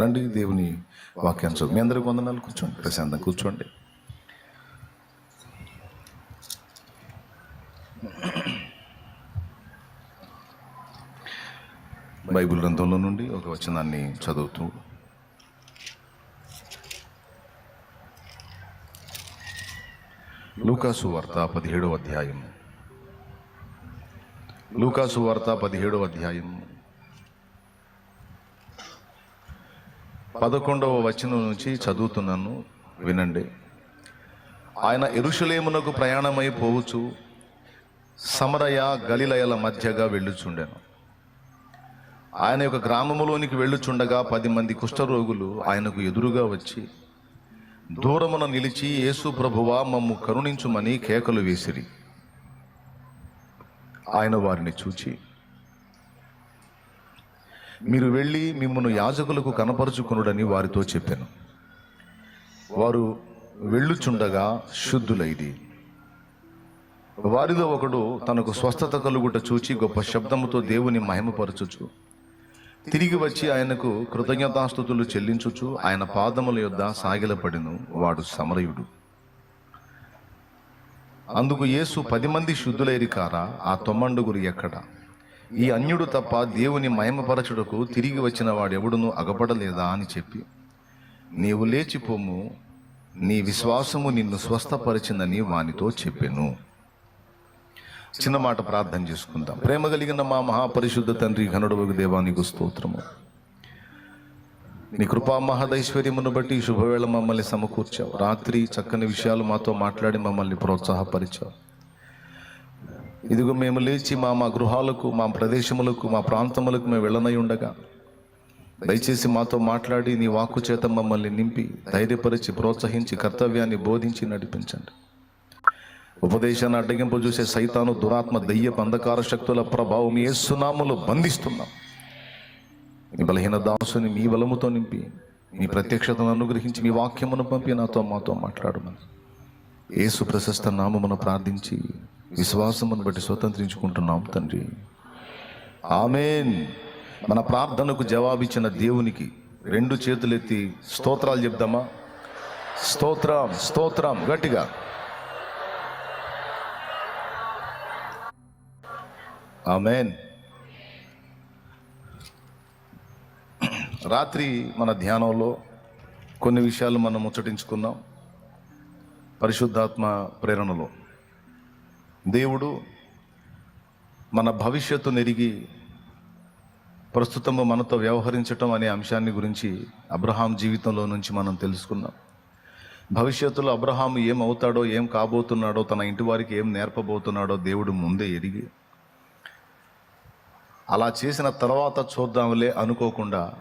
రండి దేవుని వాక్యాన్ని మీ అందరికి వందనాలు కూర్చోండి ప్రశాంతం కూర్చోండి. బైబిల్ గ్రంథంలో నుండి ఒక వచనాన్ని చదువుతూ లూకాసు వార్త పదిహేడవ అధ్యాయం లూకాసు వార్త పదిహేడవ అధ్యాయం పదకొండవ వచనం నుంచి చదువుతున్నాను వినండి. ఆయన ఎరుషులేమునకు ప్రయాణమై పోవచ్చు సమరయ గలిలయల మధ్యగా వెళ్ళుచుండెను. ఆయన యొక్క గ్రామములోనికి వెళ్ళుచుండగా పది మంది కుష్ఠరోగులు ఆయనకు ఎదురుగా వచ్చి దూరమున నిలిచి యేసు ప్రభువా మమ్ము కరుణించుమని కేకలు వేసిరి. ఆయన వారిని చూచి మీరు వెళ్ళి మిమ్మల్ని యాజకులకు కనపరుచుకునుడని వారితో చెప్పాను. వారు వెళ్ళుచుండగా శుద్ధులైది. వారిలో ఒకడు తనకు స్వస్థత కలుగుట చూచి గొప్ప శబ్దముతో దేవుని మహిమపరచుచు తిరిగి వచ్చి ఆయనకు కృతజ్ఞతాస్థుతులు చెల్లించుచు ఆయన పాదముల యొద్ద సాగిలపడిను వాడు సమరయుడు. అందుకు యేసు పది మంది శుద్ధులైరి కారా ఆ తొమ్మండుగురు ఎక్కడ? ఈ అన్యుడు తప్ప దేవుని మయమపరచుటకు తిరిగి వచ్చిన వాడెవడును అగపడలేదా అని చెప్పి నీవు లేచిపోము నీ విశ్వాసము నిన్ను స్వస్థపరిచిందని వానితో చెప్పాను. చిన్న మాట ప్రార్థన చేసుకుందాం. ప్రేమ కలిగిన మా మహాపరిశుద్ధ తండ్రి ఘనుడు దేవానికి స్తోత్రము. నీ కృపా మహదైశ్వర్యమును బట్టి శుభవేళ మమ్మల్ని సమకూర్చావు. రాత్రి చక్కని విషయాలు మాతో మాట్లాడి మమ్మల్ని ప్రోత్సాహపరిచావు. ఇదిగో మేము లేచి మా మా గృహాలకు మా ప్రదేశములకు మా ప్రాంతములకు మేము వెళ్ళనై ఉండగా దయచేసి మాతో మాట్లాడి నీ వాక్కు చేత మమ్మల్ని నింపి ధైర్యపరిచి ప్రోత్సహించి కర్తవ్యాన్ని బోధించి నడిపించండి. ఉపదేశాన్ని అడ్డగింపు చూసే సైతాను దురాత్మ దయ్య అంధకార శక్తుల ప్రభావం ఏ సునాములు బంధిస్తున్నాం. నీ బలహీన దాసుని మీ బలముతో నింపి మీ ప్రత్యక్షతను అనుగ్రహించి మీ వాక్యమును పంపి నాతో మాతో మాట్లాడమని. ఏసు ప్రశస్త నామమును ప్రార్థించి విశ్వాసమును బట్టి స్వతంత్రించుకుంటున్నాం తండ్రి. ఆమెన్. మన ప్రార్థనకు జవాబిచ్చిన దేవునికి రెండు చేతులెత్తి స్తోత్రాలు చెప్దామా? స్తోత్రం స్తోత్రం గట్టిగా. ఆమెన్. రాత్రి మన ధ్యానంలో కొన్ని విషయాలు మనం ముచ్చటించుకున్నాం. పరిశుద్ధాత్మ ప్రేరణలో. దేవుడు మన భవిష్యత్తు నెరిగి ప్రస్తుతము మనతో వ్యవహరించటం అనే అంశాన్ని గురించి అబ్రహాం జీవితంలో నుంచి మనం తెలుసుకున్నాం. భవిష్యత్తులో అబ్రహాం ఏం అవుతాడో ఏం కాబోతున్నాడో తన ఇంటి వారికి ఏం నేర్పబోతున్నాడో దేవుడు ముందే ఎరిగి అలా చేసిన తర్వాత చూద్దాంలే అనుకోకుండా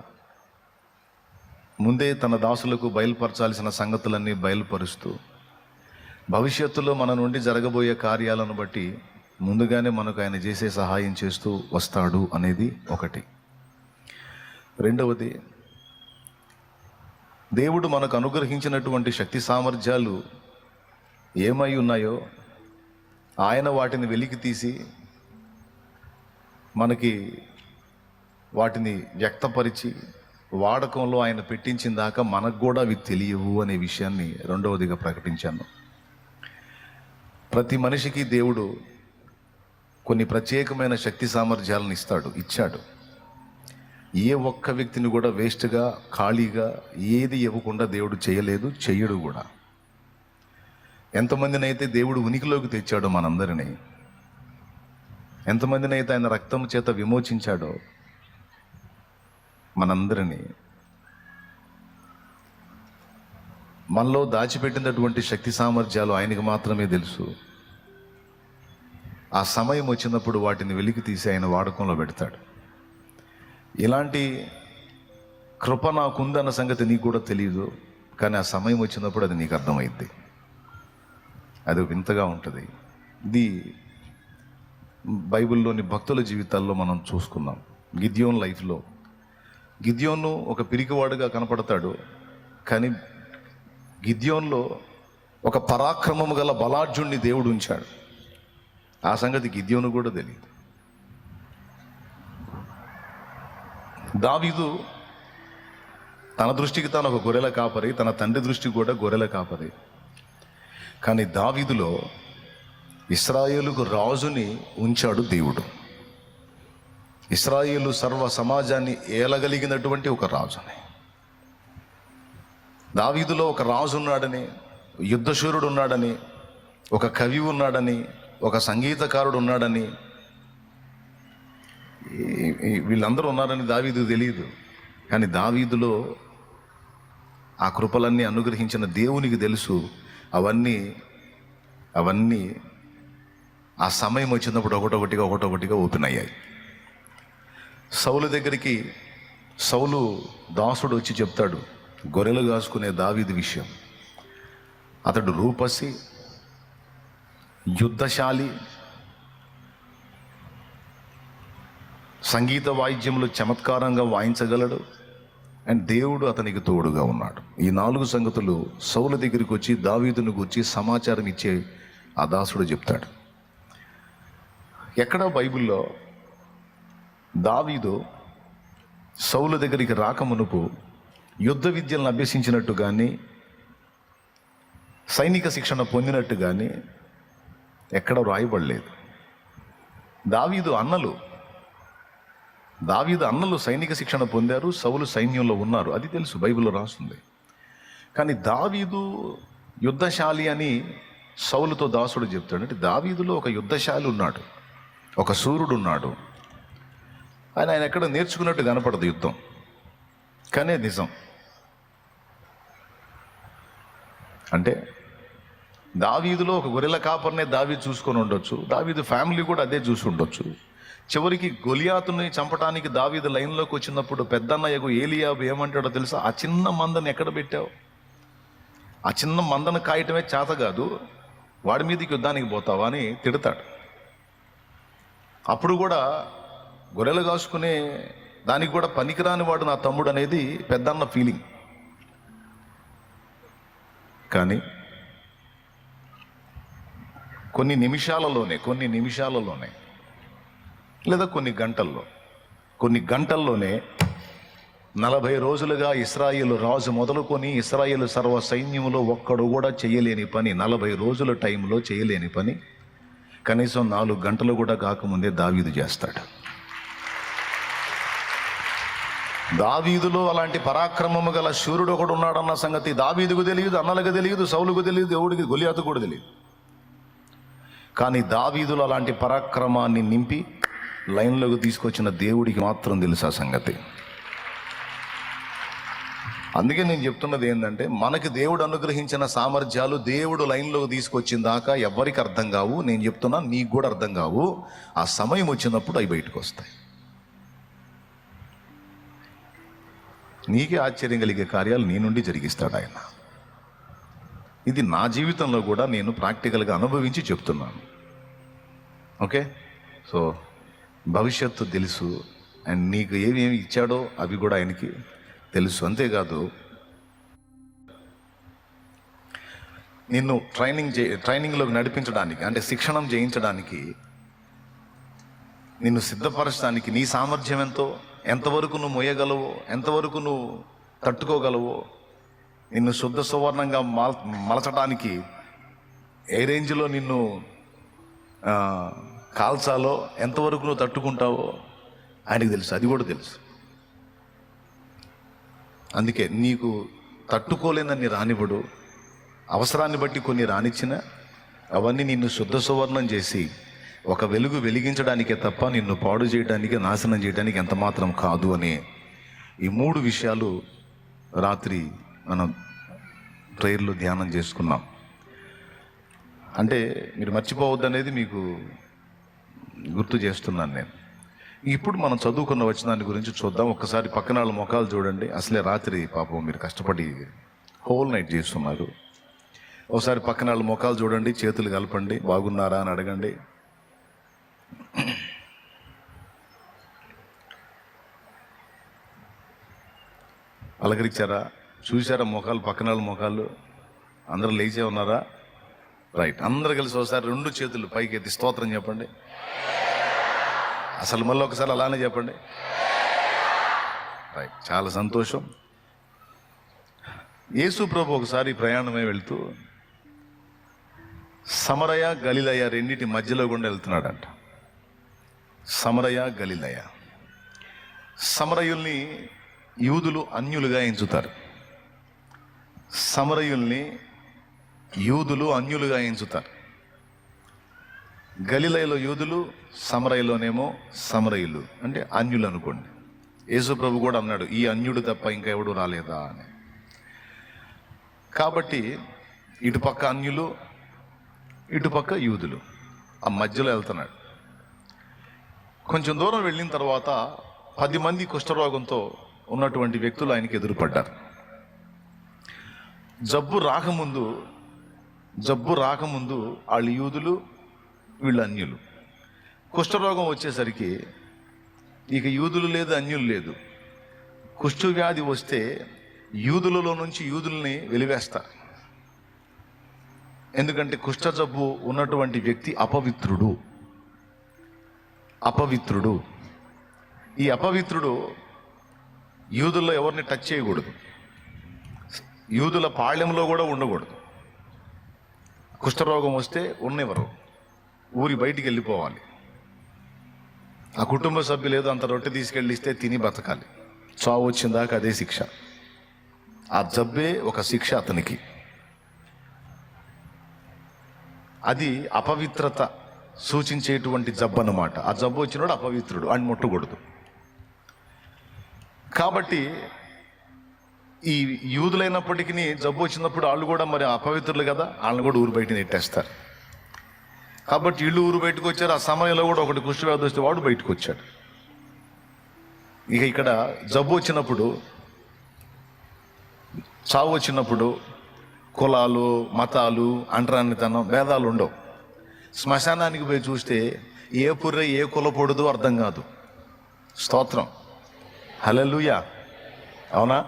ముందే తన దాసులకు బయలుపరచాల్సిన సంగతులన్నీ బయలుపరుస్తూ భవిష్యత్తులో మన నుండి జరగబోయే కార్యాలను బట్టి ముందుగానే మనకు ఆయన చేసే సహాయం చేస్తూ వస్తాడు అనేది ఒకటి. రెండవది దేవుడు మనకు అనుగ్రహించినటువంటి శక్తి సామర్థ్యాలు ఏమై ఉన్నాయో ఆయన వాటిని వెలికి తీసి మనకి వాటిని వ్యక్తపరిచి వాడకంలో ఆయన పెట్టించిన దాకా మనకు కూడా అవి తెలియవు అనే విషయాన్ని రెండవదిగా ప్రకటించాను. ప్రతి మనిషికి దేవుడు కొన్ని ప్రత్యేకమైన శక్తి సామర్థ్యాలను ఇస్తాడు ఇచ్చాడు. ఏ ఒక్క వ్యక్తిని కూడా వేస్ట్గా ఖాళీగా ఏది ఇవ్వకుండా దేవుడు చేయలేదు చెయ్యడు కూడా. ఎంతమందినైతే దేవుడు ఉనికిలోకి తెచ్చాడో మనందరినీ ఎంతమందినైతే ఆయన రక్తం చేత విమోచించాడో మనందరినీ మనలో దాచిపెట్టినటువంటి శక్తి సామర్థ్యాలు ఆయనకు మాత్రమే తెలుసు. ఆ సమయం వచ్చినప్పుడు వాటిని వెలికి తీసి ఆయన వాడకంలో పెడతాడు. ఇలాంటి కృప నాకుందన్న సంగతి నీకు కూడా తెలియదు కానీ ఆ సమయం వచ్చినప్పుడు అది నీకు అర్థమైద్ది అది వింతగా ఉంటుంది. ఇది బైబిల్లోని భక్తుల జీవితాల్లో మనం చూసుకున్నాం. గిద్యోన్ లైఫ్లో. గిద్యోను ఒక పిరికివాడుగా కనపడతాడు కానీ గిద్యోన్లో ఒక పరాక్రమము గల బలార్జుణ్ణి దేవుడు ఉంచాడు. ఆ సంగతి గిద్యోను కూడా తెలియదు. దావీదు తన దృష్టికి తాను ఒక గొర్రెల కాపరి తన తండ్రి దృష్టికి కూడా గొర్రెల కాపరి. కానీ దావీదులో ఇస్రాయేలుకు రాజుని ఉంచాడు దేవుడు. ఇస్రాయేలు సర్వ సమాజాన్ని ఏలగలిగినటువంటి ఒక రాజుని. దావీదులో ఒక రాజు ఉన్నాడని యుద్ధశూరుడు ఉన్నాడని ఒక కవి ఉన్నాడని ఒక సంగీతకారుడు ఉన్నాడని వీళ్ళందరూ ఉన్నారని దావీదు తెలియదు. కానీ దావీదులో ఆ కృపలన్నీ అనుగ్రహించిన దేవునికి తెలుసు. అవన్నీ అవన్నీ ఆ సమయం వచ్చినప్పుడు ఒకటొకటిగా ఒకటొకటిగా ఓపెన్ అయ్యాయి. సౌలు దగ్గరికి సౌలు దాసుడు వచ్చి చెప్తాడు గొర్రెలు కాసుకునే దావీదు విషయం. అతడు రూపసి యుద్ధశాలి సంగీత వాయిద్యములు చమత్కారంగా వాయించగలడు అండ్ దేవుడు అతనికి తోడుగా ఉన్నాడు. ఈ నాలుగు సంగతులు సౌల దగ్గరికి వచ్చి దావీదును గురించి సమాచారం ఇచ్చే ఆ దాసుడు చెప్తాడు. ఎక్కడ బైబిల్లో దావీదు సౌల దగ్గరికి రాకమునుపు యుద్ధ విద్యలను అభ్యసించినట్టు కానీ సైనిక శిక్షణ పొందినట్టు కానీ ఎక్కడ వ్రాయబడలేదు. దావీదు అన్నలు దావీదు అన్నలు సైనిక శిక్షణ పొందారు సవులు సైన్యంలో ఉన్నారు. అది తెలుసు బైబిల్లో రాస్తుంది. కానీ దావీదు యుద్ధశాలి అని సౌలుతో దాసుడు చెప్తాడు. అంటే దావీదులో ఒక యుద్ధశాలి ఉన్నాడు ఒక సూర్యుడు ఉన్నాడు. ఆయన ఆయన ఎక్కడ నేర్చుకున్నట్టు కనపడదు యుద్ధం. కానీ నిజం. అంటే దావీదులో ఒక గొర్రెల కాపర్నే దావీదు చూసుకొని ఉండొచ్చు. దావీదు ఫ్యామిలీ కూడా అదే చూసి ఉండొచ్చు. చివరికి గొలియాతుని చంపడానికి దావీదు లైన్లోకి వచ్చినప్పుడు పెద్దన్నయ్యకు ఏలియాబు ఏమంటాడో తెలుసా? ఆ చిన్న మందని ఎక్కడ పెట్టావు? ఆ చిన్న మందను కాయటమే చేత కాదు వాడి మీదకి యుద్ధానికి పోతావా అని తిడతాడు. అప్పుడు కూడా గొర్రెలు కాసుకునే దానికి కూడా పనికిరాని వాడు నా తమ్ముడు అనేది పెద్దన్న ఫీలింగ్ కానీ కొన్ని నిమిషాలలోనే కొన్ని నిమిషాలలోనే లేదా కొన్ని గంటల్లో కొన్ని గంటల్లోనే నలభై రోజులుగా ఇస్రాయిల్ రాజు మొదలుకొని ఇస్రాయిల్ సర్వ సైన్యంలో ఒక్కడు కూడా చేయలేని పని నలభై రోజుల టైంలో చేయలేని పని కనీసం నాలుగు గంటలు కూడా కాకముందే దావీదు చేస్తాడు. దావీదులో అలాంటి పరాక్రమము గల శూరుడు ఒకడు ఉన్నాడన్న సంగతి దావీదుకు తెలియదు అన్నలకు తెలియదు సౌలుకు తెలియదు దేవుడికి గొలియాతు కూడా తెలియదు. కానీ దావీదులు అలాంటి పరాక్రమాన్ని నింపి లైన్లోకి తీసుకొచ్చిన దేవుడికి మాత్రం తెలుసు ఆ సంగతి. అందుకే నేను చెప్తున్నది ఏంటంటే మనకి దేవుడు అనుగ్రహించిన సామర్థ్యాలు దేవుడు లైన్లోకి తీసుకొచ్చిన దాకా ఎవరికి అర్థం కావు నేను చెప్తున్నా నీకు కూడా అర్థం కావు. ఆ సమయం వచ్చినప్పుడు అవి బయటకు వస్తాయి. నీకే ఆశ్చర్యం కలిగే కార్యాలు నీ నుండి జరిగిస్తాడు ఆయన. ఇది నా జీవితంలో కూడా నేను ప్రాక్టికల్గా అనుభవించి చెప్తున్నాను. ఓకే? సో భవిష్యత్తు తెలుసు. అండ్ నీకు ఏమేమి ఇచ్చాడో అవి కూడా ఆయనకి తెలుసు. అంతేకాదు నిన్ను ట్రైనింగ్ చే ట్రైనింగ్లోకి నడిపించడానికి అంటే శిక్షణం చేయించడానికి నిన్ను సిద్ధపరచడానికి నీ సామర్థ్యం ఎంతో? ఎంతవరకు నువ్వు మొయ్యగలవో ఎంతవరకు నువ్వు తట్టుకోగలవో నిన్ను శుద్ధ సువర్ణంగా మల మలచడానికి ఏ రేంజ్లో నిన్ను కాల్చాలో ఎంతవరకు నువ్వు తట్టుకుంటావో ఆయనకి తెలుసు అది కూడా తెలుసు. అందుకే నీకు తట్టుకోలేనన్ని రానివ్వడు. అవసరాన్ని బట్టి కొన్ని రానిచ్చిన అవన్నీ నిన్ను శుద్ధ సువర్ణం చేసి ఒక వెలుగు వెలిగించడానికే తప్ప నిన్ను పాడు చేయడానికి నాశనం చేయడానికి ఎంత మాత్రం కాదు అని ఈ మూడు విషయాలు రాత్రి మనం ప్రేయర్లో ధ్యానం చేసుకున్నాం. అంటే మీరు మర్చిపోవద్దు అనేది మీకు గుర్తు చేస్తున్నాను నేను. ఇప్పుడు మనం చదువుకున్న వచనాన్ని గురించి చూద్దాం. ఒక్కసారి పక్కన వాళ్ళ ముఖాలు చూడండి. అసలే రాత్రి పాపం మీరు కష్టపడి హోల్ నైట్ చేస్తున్నారు. ఒకసారి పక్కన వాళ్ళ ముఖాలు చూడండి. చేతులు కలపండి. బాగున్నారా అని అడగండి. అలకరించారా? చూసారా ముఖాలు పక్కన వాళ్ళ ముఖాలు అందరూ లేచే ఉన్నారా? రైట్ అందరు కలిసి ఒకసారి రెండు చేతులు పైకి ఎత్తి స్తోత్రం చెప్పండి. అసలు మళ్ళీ ఒకసారి అలానే చెప్పండి. రైట్ చాలా సంతోషం. యేసు ప్రభు ఒకసారి ప్రయాణమే వెళ్తూ సమరయ గలిలయ రెండింటి మధ్యలో గుండా వెళ్తున్నాడంట. సమరయ గలిలయ. సమరయుల్ని యూదులు అన్యులుగా ఎంచుతారు. సమరయుల్ని యూదులు అన్యులుగా ఎంచుతారు. గలిలయలో యూదులు సమరయలోనేమో సమరయులు అంటే అన్యులు అనుకోండి. యేసు ప్రభు కూడా అన్నాడు ఈ అన్యుడు తప్ప ఇంకా ఎవడు రాలేదా? అని. కాబట్టి ఇటుపక్క అన్యులు ఇటుపక్క యూదులు. ఆ మధ్యలో వెళ్తున్నాడు. కొంచెం దూరం వెళ్ళిన తర్వాత పది మంది కుష్ఠరోగంతో ఉన్నటువంటి వ్యక్తులు ఆయనకి ఎదురుపడ్డారు. జబ్బు రాకముందు జబ్బు రాకముందు వాళ్ళు యూదులు వీళ్ళు అన్యులు. కుష్ఠరోగం వచ్చేసరికి ఇక యూదులు లేదు అన్యులు లేదు. కుష్ఠు వ్యాధి వస్తే యూదులలో నుంచి యూదుల్ని వెలివేస్తారు. ఎందుకంటే కుష్ఠ జబ్బు ఉన్నటువంటి వ్యక్తి అపవిత్రుడు. అపవిత్రుడు. ఈ అపవిత్రుడు యూదుల్లో ఎవరిని టచ్ చేయకూడదు. యూదుల పాళ్యంలో కూడా ఉండకూడదు. కుష్ఠరోగం వస్తే ఉన్నెవరు ఊరి బయటికి వెళ్ళిపోవాలి. ఆ కుటుంబ సభ్యులు ఏదో అంత రొట్టె తీసుకెళ్ళి ఇస్తే తిని బతకాలి. చావు వచ్చిందాక అదే శిక్ష. ఆ జబ్బే ఒక శిక్ష అతనికి. అది అపవిత్రత. సూచించేటువంటి జబ్బు అనమాట ఆ జబ్బు వచ్చినోడు అపవిత్రుడు అని ముట్టకూడదు. కాబట్టి ఈ యూదులైనప్పటికీ జబ్బు వచ్చినప్పుడు వాళ్ళు కూడా మరి అపవిత్రులు కదా వాళ్ళని కూడా ఊరు బయట నెట్టేస్తారు. కాబట్టి ఇల్లు ఊరు బయటకు వచ్చారు ఆ సమయంలో కూడా ఒకటి కుష్ఠవ్యాధి వస్తే వాడు బయటకు వచ్చాడు. ఇక ఇక్కడ జబ్బు వచ్చినప్పుడు చావు వచ్చినప్పుడు కులాలు మతాలు అంటరానితనం భేదాలు ఉండవు. శ్మశానానికి పోయి చూస్తే ఏ పుర్రె ఏ కులపొడదు అర్థం కాదు. స్తోత్రం. హలలుయా అవునా?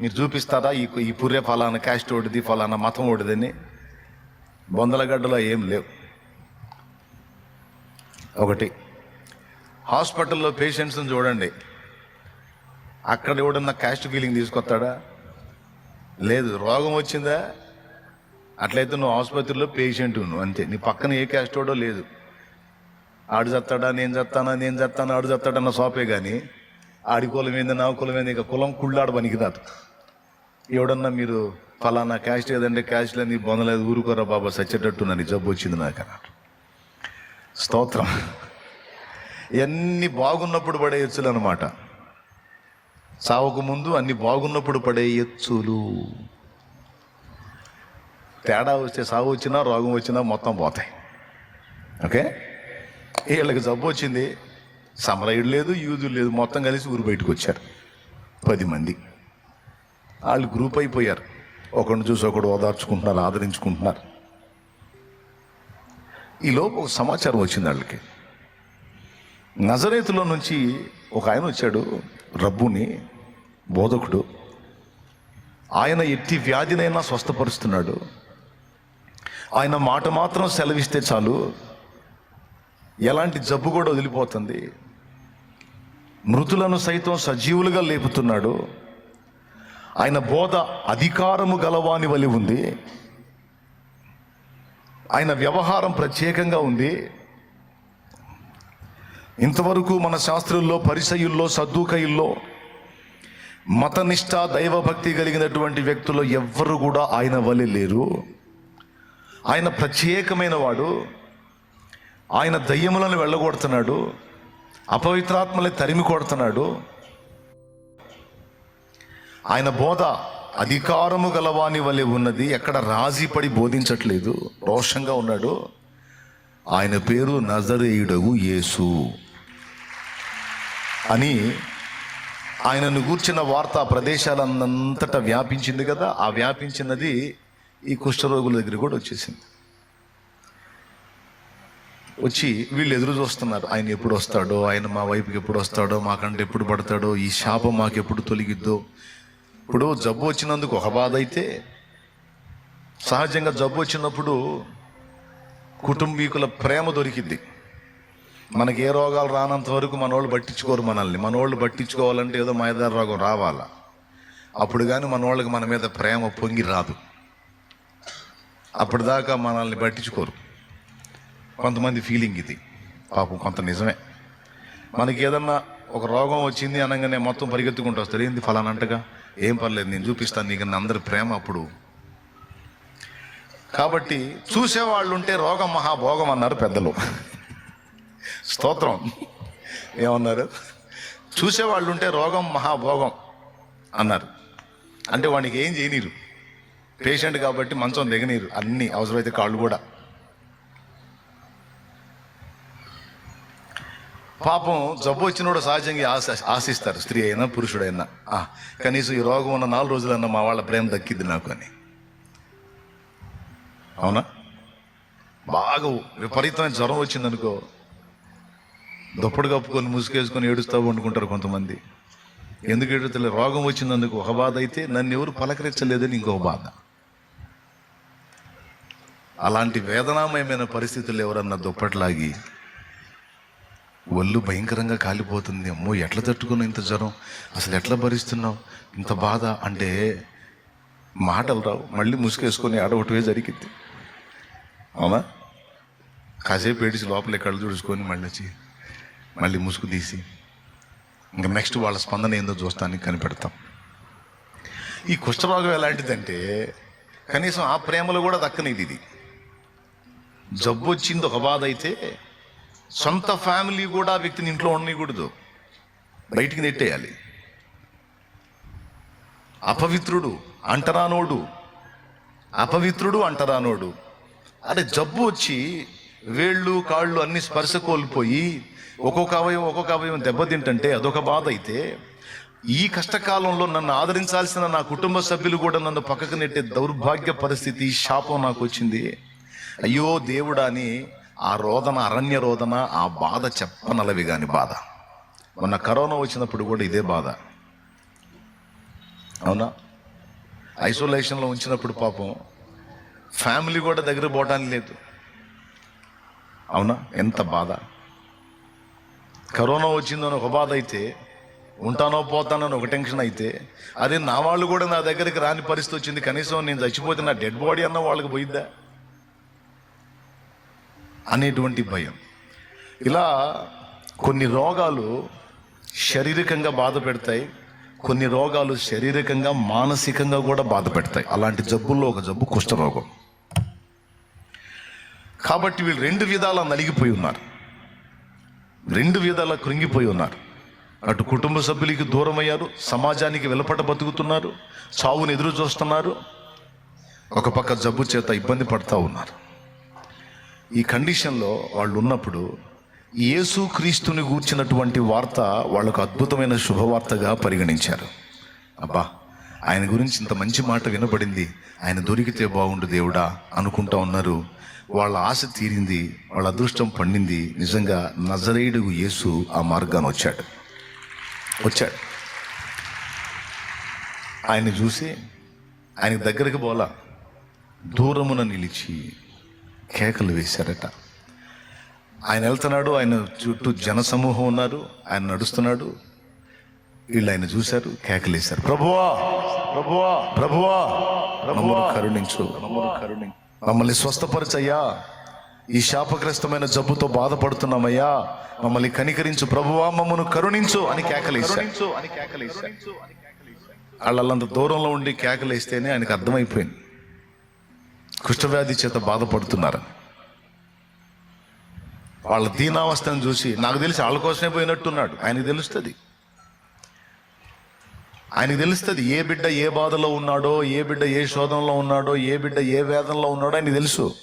మీరు చూపిస్తారా? ఈ ఈ పుర్రె ఫలానా క్యాస్ట్ ఓడిది ఫలానా మతం ఓడిదని? బొందలగడ్డలో ఏం లేవు. ఒకటి. హాస్పిటల్లో పేషెంట్స్ని చూడండి. అక్కడ ఎవడన్నా క్యాస్ట్ ఫీలింగ్ తీసుకొస్తాడా? లేదు. రోగం వచ్చిందా? అట్లయితే నువ్వు ఆసుపత్రిలో పేషెంట్ నువ్వు అంతే. నీ పక్కన ఏ క్యాస్ట్ లేదు. ఆడు చస్తాడా నేను చస్తానా నేను చస్తాను ఆడు చస్తాడన్న సోపే కానీ ఆడి కులం ఏంది నా కులం ఏంది ఇక కులం కుళ్ళాడు పనికిరాదు. ఎవడన్నా మీరు ఫలానా క్యాస్ట్ ఏదంటే క్యాస్ట్ లేదు బొందలేదు ఊరుకోరా బాబా సచ్చేటట్టు నన్ను జబ్బు వచ్చింది నాకు అన్నాడు. స్తోత్రం. ఎన్ని బాగున్నప్పుడు పడే ఎచ్చులు అనమాట సావకు ముందు అన్ని బాగున్నప్పుడు పడే ఎచ్చులు. తేడా వస్తే సాగు వచ్చినా రోగం వచ్చినా మొత్తం పోతాయి. ఓకే? వీళ్ళకి జబ్బు వచ్చింది సమరయుడు లేదు యూదు లేదు మొత్తం కలిసి ఊరు బయటకు వచ్చారు. పది మంది. వాళ్ళు గ్రూప్ అయిపోయారు. ఒకరిని చూసి ఒకడు ఓదార్చుకుంటున్నారు ఆదరించుకుంటున్నారు. ఈలోపు ఒక సమాచారం వచ్చింది వాళ్ళకి. నజరేతులో నుంచి ఒక ఆయన వచ్చాడు రబ్బుని బోధకుడు. ఆయన ఎట్టి వ్యాధినైనా స్వస్థపరుస్తున్నాడు. ఆయన మాట మాత్రం సెలవిస్తే చాలు. ఎలాంటి జబ్బు కూడా వదిలిపోతుంది. మృతులను సైతం సజీవులుగా లేపుతున్నాడు. ఆయన బోధ అధికారము గలవాని వలి ఉంది. ఆయన వ్యవహారం ప్రత్యేకంగా ఉంది. ఇంతవరకు మన శాస్త్రుల్లో పరిసయుల్లో సద్దుకయుల్లో మతనిష్ట దైవభక్తి కలిగినటువంటి వ్యక్తులు ఎవ్వరు కూడా ఆయన వలె లేరు. ఆయన ప్రత్యేకమైన వాడు. ఆయన దయ్యములను వెళ్ళగొడుతున్నాడు. అపవిత్రాత్మలే తరిమి కొడుతున్నాడు. ఆయన బోధ అధికారము గలవాని వలె ఉన్నది. ఎక్కడ రాజీ పడి బోధించట్లేదు. రోషంగా ఉన్నాడు. ఆయన పేరు నజరేయుడగు యేసు అని ఆయనను గూర్చిన వార్త ఆ ప్రదేశాలంతటా వ్యాపించింది కదా. ఆ వ్యాపించినది ఈ కుష్ఠరోగుల దగ్గర కూడా వచ్చేసింది. వచ్చి వీళ్ళు ఎదురు చూస్తున్నారు. ఆయన ఎప్పుడు వస్తాడో ఆయన మా వైపుకి ఎప్పుడు వస్తాడో మాకంటే ఎప్పుడు పడతాడో ఈ శాపం మాకు ఎప్పుడు తొలగిద్దో. ఇప్పుడు జబ్బు వచ్చినందుకు ఒక బాధ అయితే సహజంగా జబ్బు వచ్చినప్పుడు కుటుంబీకుల ప్రేమ దొరికింది మనకి ఏ రోగాలు రానంత వరకు మనోళ్ళు పట్టించుకోరు మనల్ని. మనోళ్ళు పట్టించుకోవాలంటే ఏదో మాయదార రోగం రావాలా? అప్పుడు కానీ మన వాళ్ళకి మన మీద ప్రేమ పొంగి రాదు. అప్పటిదాకా మనల్ని పట్టించుకోరు. కొంతమంది ఫీలింగ్ ఇది. పాపం కొంత నిజమే. మనకి ఏదన్నా ఒక రోగం వచ్చింది అనగానే మొత్తం పరిగెత్తుకుంటూ వస్తారు. ఏంది ఫలానంటగా ఏం పర్లేదు నేను చూపిస్తాను నీకు అందరి ప్రేమ అప్పుడు. కాబట్టి చూసేవాళ్ళు ఉంటే రోగం మహాభోగం అన్నారు పెద్దలు. స్తోత్రం. ఏమన్నారు? చూసేవాళ్ళు ఉంటే రోగం మహాభోగం అన్నారు. అంటే వానికి ఏం చేయనీరు. పేషెంట్ కాబట్టి మంచం దిగనీరు. అన్ని అవసరమైతే కాళ్ళు కూడా. పాపం జబ్బు వచ్చినోడు సహజంగా ఆశ ఆశిస్తారు. స్త్రీ అయినా పురుషుడైనా. కనీసం ఈ రోగం ఉన్న నాలుగు రోజులన్నా మా వాళ్ళ ప్రేమ దక్కిద్ది నాకు అని. అవునా? బాగా విపరీతమైన జ్వరం వచ్చిందనుకో దుప్పటి కప్పుకొని ముసుగేసుకొని ఏడుస్తావు వండుకుంటారు కొంతమంది. ఎందుకు ఏడుస్తలే? రోగం వచ్చినందుకు ఒక బాధ అయితే నన్ను ఎవరు పలకరించలేదని ఇంకొక బాధ. అలాంటి వేదనామయమైన పరిస్థితులు ఎవరన్నా దుప్పట్లాగి ఒళ్ళు భయంకరంగా కాలిపోతుంది. అమ్మో ఎట్లా తట్టుకున్నావు ఇంత జ్వరం? అసలు ఎట్లా భరిస్తున్నావు? ఇంత బాధ అంటే మాటలు రావు. మళ్ళీ ముసుకేసుకొని ఆడవటమే జరిగింది. అవునా? కాసేపు ఏడిచి లోపలే కళ్ళు చూడుచుకొని మళ్ళీ వచ్చి మళ్ళీ ముసుగు తీసి ఇంకా నెక్స్ట్ వాళ్ళ స్పందన ఏందో చూస్తానికి కనిపెడతాం. ఈ కుష్ఠరోగం ఎలాంటిదంటే కనీసం ఆ ప్రేమలో కూడా దక్కనిది ఇది. జబ్బు వచ్చింది ఒక బాధ అయితే సొంత ఫ్యామిలీ కూడా ఆ వ్యక్తిని ఇంట్లో ఉండకూడదు బయటికి నెట్టేయాలి. అపవిత్రుడు అంటరానోడు. అపవిత్రుడు అంటరానోడు. అరే జబ్బు వచ్చి వేళ్ళు కాళ్ళు అన్ని స్పర్శ కోల్పోయి ఒక్కొక్క అవయవం ఒక్కొక్క అవయవం దెబ్బతింటంటే అదొక బాధ అయితే ఈ కష్టకాలంలో నన్ను ఆదరించాల్సిన నా కుటుంబ సభ్యులు కూడా నన్ను పక్కకు నెట్టే దౌర్భాగ్య పరిస్థితి శాపం నాకు వచ్చింది. అయ్యో దేవుడా అని ఆ రోదన అరణ్య రోదన ఆ బాధ చెప్పనలవి కాని బాధ. మొన్న కరోనా వచ్చినప్పుడు కూడా ఇదే బాధ. అవునా? ఐసోలేషన్లో ఉంచినప్పుడు పాపం ఫ్యామిలీ కూడా దగ్గర పోవడానికి లేదు. అవునా? ఎంత బాధ. కరోనా వచ్చిందని ఒక బాధ అయితే ఉంటానో పోతానని ఒక టెన్షన్ అయితే అదే నా వాళ్ళు కూడా నా దగ్గరికి రాని పరిస్థితి వచ్చింది. కనీసం నేను చచ్చిపోతే నా డెడ్ బాడీ అన్న వాళ్ళకి పోయిద్దా? అనేటువంటి భయం. ఇలా కొన్ని రోగాలు శారీరకంగా బాధ పెడతాయి కొన్ని రోగాలు శారీరకంగా మానసికంగా కూడా బాధ పెడతాయి. అలాంటి జబ్బుల్లో ఒక జబ్బు కుష్ఠరోగం. కాబట్టి వీళ్ళు రెండు విధాల నలిగిపోయి ఉన్నారు. రెండు విధాల కృంగిపోయి ఉన్నారు. అటు కుటుంబ సభ్యులకి దూరం అయ్యారు సమాజానికి వెలపట బతుకుతున్నారు చావును ఎదురు చూస్తున్నారు ఒక పక్క జబ్బు చేత ఇబ్బంది పడతా ఉన్నారు. ఈ కండిషన్లో వాళ్ళు ఉన్నప్పుడు యేసు క్రీస్తుని గూర్చినటువంటి వార్త వాళ్ళకు అద్భుతమైన శుభవార్తగా పరిగణించారు. అబ్బా ఆయన గురించి ఇంత మంచి మాట వినబడింది. ఆయన దొరికితే బాగుండు దేవుడా అనుకుంటా ఉన్నారు. వాళ్ళ ఆశ తీరింది వాళ్ళ అదృష్టం పండింది. నిజంగా నజరేయుడు యేసు ఆ మార్గాన్ని వచ్చాడు. వచ్చాడు. ఆయన చూసి ఆయన దగ్గరికి పోలా దూరమున నిలిచి కేకలు వేశారట. ఆయన వెళ్తున్నాడు ఆయన చుట్టూ జనసమూహం ఉన్నారు ఆయన నడుస్తున్నాడు. వీళ్ళు ఆయన చూశారు కేకలు వేశారు. ప్రభువా ప్రభువా ప్రభువా మమ్మల్ని కరుణించు. మమ్మల్ని కరుణించు. మమ్మల్ని స్వస్థపరచయ్యా. ఈ శాపగ్రస్తమైన జబ్బుతో బాధపడుతున్నామయ్యా. మమ్మల్ని కనికరించు ప్రభువా మమ్మల్ని కరుణించు అని కేకలేశారు అని కేకలేశారు వాళ్ళంత దూరంలో ఉండి కేకలేస్తేనే ఆయనకు అర్థమైపోయింది. కుష్ఠవ్యాధి చేత బాధపడుతున్నారు. వాళ్ళ దీనావస్థను చూసి నాకు తెలిసి వాళ్ళ కోసమే పోయినట్టున్నాడు. ఆయనకు తెలుస్తుంది. ఆయనకు తెలుస్తుంది ఏ బిడ్డ ఏ బాధలో ఉన్నాడో ఏ బిడ్డ ఏ శోధనలో ఉన్నాడో ఏ బిడ్డ ఏ వేదనలో ఉన్నాడో ఆయనకు తెలుసు.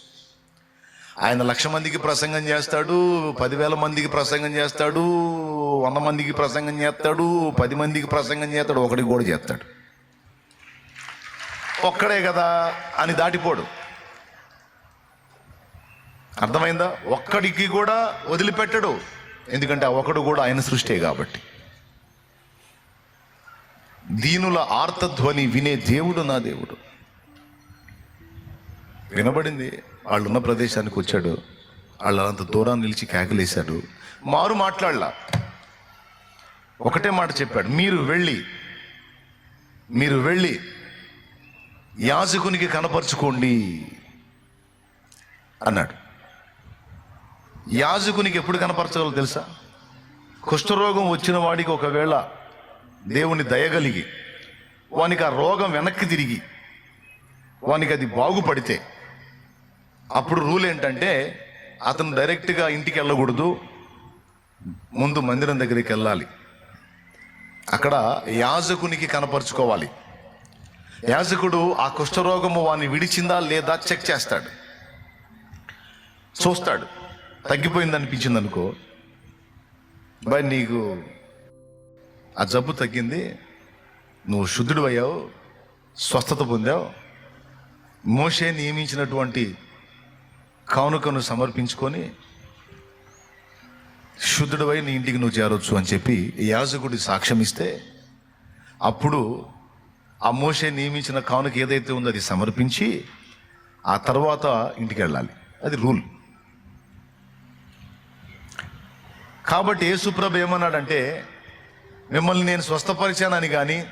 ఆయన లక్ష మందికి ప్రసంగం చేస్తాడు పదివేల మందికి ప్రసంగం చేస్తాడు వంద మందికి ప్రసంగం చేస్తాడు పది మందికి ప్రసంగం చేస్తాడు ఒకడికి కూడా చేస్తాడు. ఒక్కడే కదా అని దాటిపోడు. అర్థమైందా? ఒక్కడికి కూడా వదిలిపెట్టడు. ఎందుకంటే ఆ ఒకడు కూడా ఆయన సృష్టే కాబట్టి. దీనుల ఆర్తధ్వని వినే దేవుడు నా దేవుడు. వినబడింది? వాళ్ళున్న ప్రదేశానికి వచ్చాడు. వాళ్ళు అంత దూరం నిలిచి కేకలేశాడు మారు మాట్లాడలా. ఒకటే మాట చెప్పాడు. మీరు వెళ్ళి మీరు వెళ్ళి యాజకునికి కనపరుచుకోండి అన్నాడు. యాజకునికి ఎప్పుడు కనపరచగలరు తెలుసా? కుష్ఠరోగం వచ్చిన వాడికి ఒకవేళ దేవుని దయగలిగి వానికి ఆ రోగం వెనక్కి తిరిగి వానికి అది బాగుపడితే అప్పుడు రూల్ ఏంటంటే అతను డైరెక్ట్గా ఇంటికి వెళ్ళకూడదు ముందు మందిరం దగ్గరికి వెళ్ళాలి. అక్కడ యాజకునికి కనపరుచుకోవాలి. యాజకుడు ఆ కుష్ఠరోగము వాని విడిచిందా లేదా చెక్ చేస్తాడు. చూస్తాడు. తగ్గిపోయింది అనిపించింది అనుకో. బాయ్ నీకు ఆ జబ్బు తగ్గింది నువ్వు శుద్ధుడు అయ్యావు స్వస్థత పొందావు. మోషే నియమించినటువంటి కానుకను సమర్పించుకొని శుద్ధుడవై నీ ఇంటికి నువ్వు చేరొచ్చు అని చెప్పి యాజకుడి సాక్ష్యం ఇస్తే అప్పుడు ఆ మోషే నియమించిన కానుక ఏదైతే ఉందో అది సమర్పించి ఆ తర్వాత ఇంటికి వెళ్ళాలి. అది రూల్. కాబట్టి యేసుప్రభు ఏమన్నాడంటే మిమ్మల్ని నేను స్వస్థపరిచానని కానీ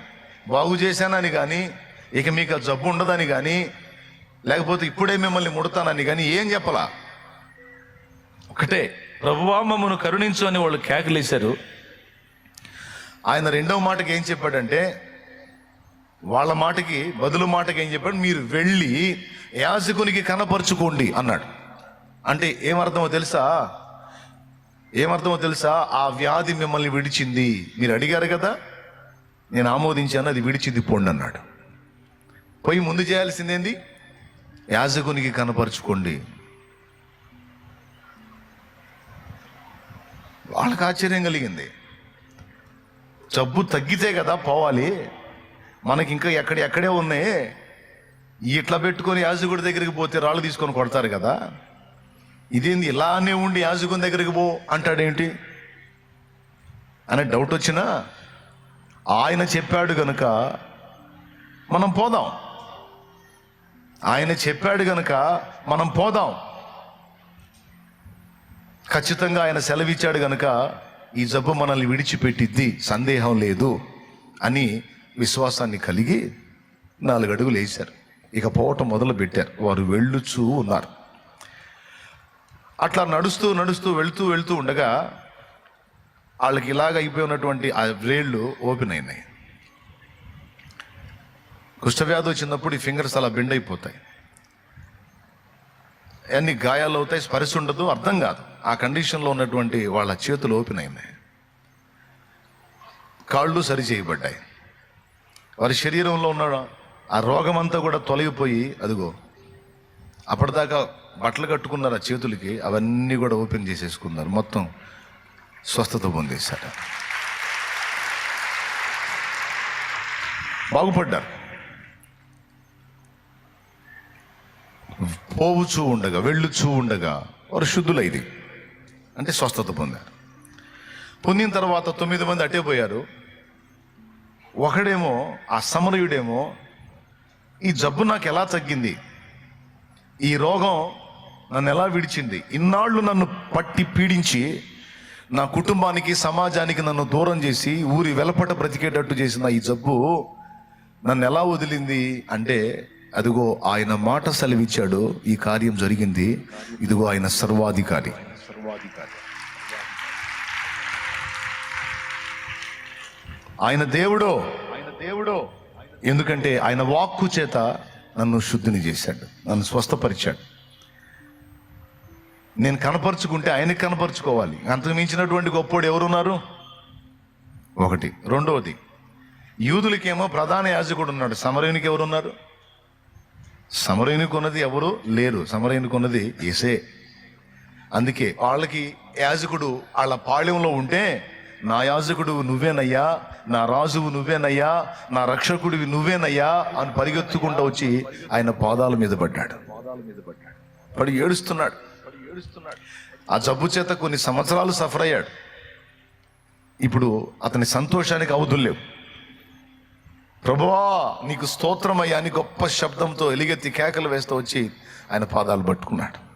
బాగు చేశానని కానీ ఇక మీకు జబ్బు ఉండదని కానీ లేకపోతే ఇప్పుడే మిమ్మల్ని ముడతానని కానీ ఏం చెప్పలా? ఒకటే ప్రభువా మమ్మను కరుణించు అని వాళ్ళు కేకలేశారు. ఆయన రెండవ మాటకి ఏం చెప్పాడంటే వాళ్ళ మాటకి బదులు మాటకి ఏం చెప్పాడు? మీరు వెళ్ళి యాజకునికి కనపరుచుకోండి అన్నాడు. అంటే ఏమర్థమో తెలుసా? ఏమర్థమో తెలుసా? ఆ వ్యాధి మిమ్మల్ని విడిచింది. మీరు అడిగారు కదా? నేను ఆమోదించాను అది విడిచింది పోండి అన్నాడు. పోయి ముందు చేయాల్సిందేంది? యాజకునికి కనపరుచుకోండి. వాళ్ళకి ఆశ్చర్యం కలిగింది. జబ్బు తగ్గితే కదా పోవాలి. మనకి ఇంకా ఎక్కడ ఎక్కడే ఉన్నాయి. ఇట్లా పెట్టుకొని యాజకుడి దగ్గరికి పోతే రాళ్ళు తీసుకొని కొడతారు కదా? ఇదేంది ఇలానే ఉండి యాజకుని దగ్గరికి పో అంటాడేంటి? అనే డౌట్ వచ్చినా ఆయన చెప్పాడు కనుక మనం పోదాం. ఆయన చెప్పాడు కనుక మనం పోదాం. ఖచ్చితంగా ఆయన సెలవిచ్చాడు కనుక ఈ జబ్బు మనల్ని విడిచిపెట్టిద్ది సందేహం లేదు అని విశ్వాసాన్ని కలిగి నాలుగు అడుగులు వేశారు. ఇక పోవటం మొదలు పెట్టారు వారు వెళ్ళుచూ ఉన్నారు. అట్లా నడుస్తూ నడుస్తూ వెళుతూ వెళుతూ ఉండగా వాళ్ళకి ఇలాగ అయిపోయి ఉన్నటువంటి ఆ వ్రేళ్ళు ఓపెన్ అయినాయి. కుష్ఠవ్యాధి వచ్చినప్పుడు ఈ ఫింగర్స్ అలా బెండ్ అయిపోతాయి. అన్ని గాయాలు అవుతాయి స్పర్శ ఉండదు అర్థం కాదు. ఆ కండిషన్లో ఉన్నటువంటి వాళ్ళ చేతులు ఓపెన్ అయినాయి. కాళ్ళు సరి చేయబడ్డాయి. వారి శరీరంలో ఉన్న ఆ రోగం అంతా కూడా తొలగిపోయి అదిగో అప్పటిదాకా బట్టలు కట్టుకున్నారు ఆ చేతులకి అవన్నీ కూడా ఓపెన్ చేసేసుకున్నారు. మొత్తం స్వస్థత పొందేశారు. బాగుపడ్డారు. పోవుచూ ఉండగా వెళ్ళుచూ ఉండగా వారు శుద్ధులైది అంటే స్వస్థత పొందారు. పొందిన తర్వాత తొమ్మిది మంది అటే పోయారు. ఒకడేమో ఆ సమరయుడేమో ఈ జబ్బు నాకు ఎలా తగ్గింది? ఈ రోగం నన్ను ఎలా విడిచింది? ఇన్నాళ్ళు నన్ను పట్టి పీడించి నా కుటుంబానికి సమాజానికి నన్ను దూరం చేసి ఊరి వెలపట బ్రతికేటట్టు చేసిన ఈ జబ్బు నన్ను ఎలా వదిలింది అంటే అదిగో ఆయన మాట సెలవిచ్చాడు ఈ కార్యం జరిగింది ఇదిగో ఆయన సర్వాధికారి. ఆయన దేవుడో ఆయన దేవుడో ఎందుకంటే ఆయన వాక్కు చేత నన్ను శుద్ధిని చేశాడు నన్ను స్వస్థపరిచాడు. నేను కనపరుచుకుంటే ఆయనకి కనపరుచుకోవాలి. అంతకు మించినటువంటి గొప్పోడు ఎవరున్నారు? ఒకటి. రెండవది యూదులకేమో ప్రధాన యాజకుడు ఉన్నాడు. సమరయునికి ఎవరున్నారు? సమరయునికి ఉన్నది ఎవరు? లేరు. సమరయునికి ఉన్నది ఏసే అందుకే వాళ్ళకి యాజకుడు వాళ్ళ పాళ్యంలో ఉంటే నా యాజకుడు నువ్వేనయ్యా నా రాజువు నువ్వేనయ్యా నా రక్షకుడివి నువ్వేనయ్యా అని పరిగెత్తుకుంటూ వచ్చి ఆయన పాదాల మీద పడ్డాడు. పాదాల మీద పడ్డాడు పడి ఏడుస్తున్నాడు. ఆ జబ్బు చేత కొన్ని సంవత్సరాలు సఫర్ అయ్యాడు. ఇప్పుడు అతని సంతోషానికి అవధులు లేవు. ప్రభువా నీకు స్తోత్రమయ్యా అని గొప్ప శబ్దంతో ఎలిగెత్తి కేకలు వేస్తూ వచ్చి ఆయన పాదాలు పట్టుకున్నాడు.